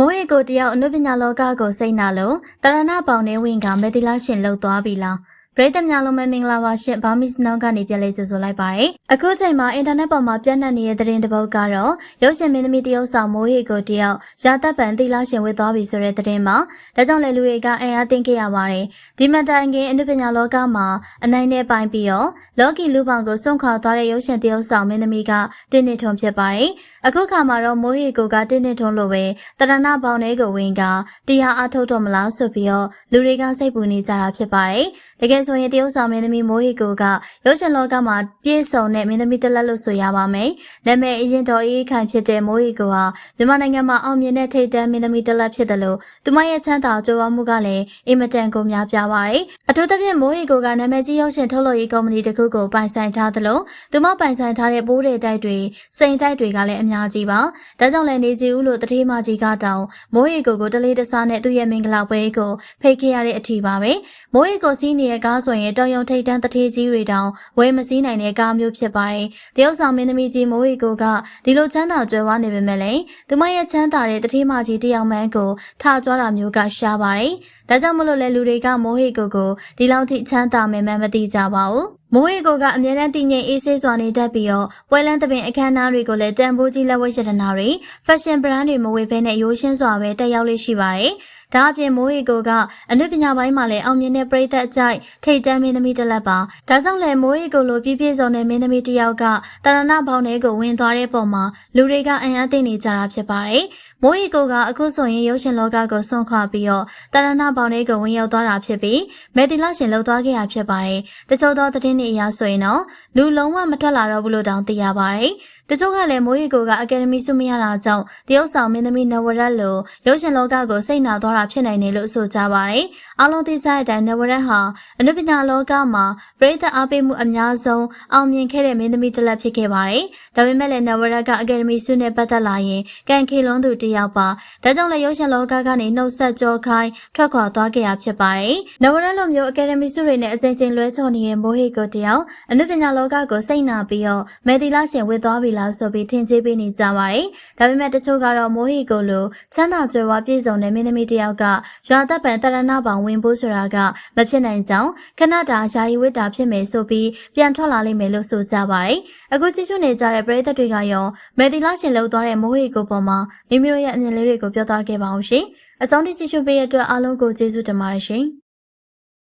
မိုးရေကိုတယောက်အနုပညာလောကကိုစိတ်နာလို့တရဏပေါင်နေဝင်ကမေတီလာရှင်လှုပ်သွားပြီလား ပရိသတ်များလုံးပဲမင်္ဂလာပါရှင်ဘာမစ်နောင်ကနေပြန်လဲကြိုဆိုလိုက်ပါရယ်အခုချိန်မှာအင်တာနက်ပေါ်မှာပြန့်နှံ့နေတဲ့သတင်းတစ်ပုဒ်ကတော့ရုပ်ရှင်မင်းသမီးတယောက်ဆောင်မိုးရေကိုတယောက်ရာသက်ပံတီလာရှင်ဝေသွားပြီဆိုတဲ့သတင်းမှာဒါကြောင့်လေလူတွေကအင်အားတင်ခဲ့ရပါတယ်ဒီမတိုင်ခင်အနုပညာလောကမှာအနိုင်နဲ့ပိုင်းပြီးတော့လော်ကီလူပောင်ကိုစွန့်ခွာသွားတဲ့ရုပ်ရှင်တယောက်ဆောင်မင်းသမီးကတင်းနေထုံဖြစ်ပါတယ်အခုခါမှာတော့မိုးရေကိုကတင်းနေထုံလို့ပဲတရဏပေါင်လေးကိုဝင်ကတရားအထုတ်တော့မလားဆိုပြီးတော့လူတွေကစိတ်ပူနေကြတာဖြစ်ပါတယ်တကယ်ဆိုရင်တရုတ်ဆောင်မင်းသမီးမိုးဟီကိုကရုပ်ရှင်လောကမှာပြည့်စုံတဲ့မင်းသမီးတစ်လက်လို့ဆိုရပါမယ်။နာမည်အရင်တော်အေးခိုင်ဖြစ်တဲ့မိုးဟီကိုဟာမြန်မာနိုင်ငံမှာအောင်မြင်တဲ့ထိပ်တန်းမင်းသမီးတစ်လက်ဖြစ်တယ်လို့သူမရဲ့ချမ်းသာကြိုးပမ်းမှုကလည်းအင်မတန်ကိုများပြားပါတယ်။အထူးသဖြင့်မိုးဟီကိုကနာမည်ကြီးရုပ်ရှင်ထုတ်လုပ်ရေးကုမ္ပဏီတစ်ခုကိုပိုင်ဆိုင်ထားသလိုသူမပိုင်ဆိုင်ထားတဲ့ပိုးတဲ့တိုက်တွေစိန်တိုက်တွေကလည်းအများကြီးပါ။ဒါကြောင့်လည်းနေကြည်ဦးလို့တတိမကြီးကတောင်မိုးဟီကိုကိုတလေးတစားနဲ့သူ့ရဲ့မင်္ဂလာပွဲကိုဖိတ်ခဲ့ရတဲ့အထီပါပဲ။မိုးဟီကိုစီးနေတဲ့ကားဆိုရင်တော်ရုံထိတ်တန်းတထေးကြီးတွေတောင်ဝယ်မစည်းနိုင်တဲ့ကားမျိုးဖြစ်ပါတယ်။တရုတ်ဆောင်မင်းသမီးကြီးမိုးဟီကိုကဒီလိုချမ်းသာကြွယ်ဝနေပေမဲ့လည်းသူမရဲ့ချမ်းသာတဲ့တထေးမကြီးတယောက်မှန်းကိုထားကြွားတာမျိုးကရှားပါတယ်။ဒါကြောင့်မလို့လဲလူတွေကမိုးဟီကိုကိုဒီလောက်ထိချမ်းသာမယ်မှမသိကြပါဘူး။ မိုးရီကိုကအမြဲတမ်းတည်ငြိမ်အေးဆေးစွာနေတတ်ပြီးတော့ပွဲလန်းသပင်အခမ်းအနားတွေကိုလည်းတန်ဖိုးကြီးလက်ဝဲရတနာတွေဖက်ရှင်ဘရန်တွေမဝေဘဲနဲ့ရိုးရှင်းစွာပဲတက်ရောက်လေးရှိပါတယ်။ဒါအပြင်မိုးရီကိုကအနုပညာပိုင်းမှာလည်းအောင်မြင်တဲ့ပြည်သက်အကြိုက်ထိတ်တန်းမင်းသမီးတစ်လက်ပါ။ဒါကြောင့်လည်းမိုးရီကိုလိုပြည့်ပြည့်စုံတဲ့မင်းသမီးတစ်ယောက်ကတရဏဘောင်တွေကိုဝင်သွားတဲ့ပုံမှာလူတွေကအံ့အားသင့်နေကြတာဖြစ်ပါတယ်။မိုးရီကိုကအခုဆိုရင်ရုပ်ရှင်လောကကိုဆွန့်ခွာပြီးတော့တရဏဘောင်တွေကိုဝင်ရောက်သွားတာဖြစ်ပြီးမေတီလာရှင်လှုပ်သွားခဲ့ရဖြစ်ပါတယ်။တချို့သောသတင်းတွေအရဆိုရင်တော့လူလုံးဝမထွက်လာတော့ဘူးလို့တောင်သိရပါတယ်။တချို့ကလည်းမိုးရီကိုကအကယ်ဒမီဆုမရတာကြောင့်တရုတ်ဆောင်မင်းသမီးနဝရက်လိုရုပ်ရှင်လောကကိုစိတ်နာသွားတာဖြစ်နိုင်တယ်လို့ဆိုကြပါတယ်။အားလုံးသိကြတဲ့အတိုင်းနဝရက်ဟာအနုပညာလောကမှာပရိသတ်အားပေးမှုအများဆုံးအောင်မြင်ခဲ့တဲ့မင်းသမီးတစ်လက်ဖြစ်ခဲ့ပါတယ်။ဒါပေမဲ့လည်းနဝရက်ကအကယ်ဒမီဆုနဲ့ပတ်သက်လာရင်ကန်ခေလွန်းသူတစ်ယောက်ပါ။ဒါကြောင့်လည်းရုပ်ရှင်လောကကနေနှုတ်ဆက်ကြောခိုင်းထွက်ခွာသွားခဲ့ရဖြစ်ပါတယ်။နဝရက်လိုမျိုးအကယ်ဒမီဆုတွေနဲ့အကြိမ်ကြိမ်လွဲချော်နေတဲ့မိုးဟီကိုတယောက်အနုပညာလောကကိုစိတ်နာပြီးတော့မေဒီလာရှင်ဝစ်သွားပြီလားဆိုပြီးထင်ကြေးပေးနေကြပါတယ်။ဒါပေမဲ့တချို့ကတော့မိုးဟီကိုလိုချမ်းသာကြွယ်ဝပြည့်စုံတဲ့မင်းသမီးတယောက်ကရွာသက်ပံတရဏပောင်ဝင်ဖို့ဆိုတာကမဖြစ်နိုင်ကြောင်းခဏတာယာယီဝိတ္တာဖြစ်မယ်ဆိုပြီးပြန်ထွက်လာလိမ့်မယ်လို့ဆိုကြပါတယ်။အခုကြည့်ရှုနေကြတဲ့ပရိသတ်တွေကရောမေဒီလာရှင်လှုပ်သွားတဲ့မိုးဟီကိုပေါ်မှာမိမိတို့ရဲ့အမြင်လေးတွေကိုပြောသွားခဲ့ပါအောင်ရှင်။အဆုံးထိကြည့်ရှုပေးတဲ့အတွက်အားလုံးကိုကျေးဇူးတင်ပါတယ်ရှင်။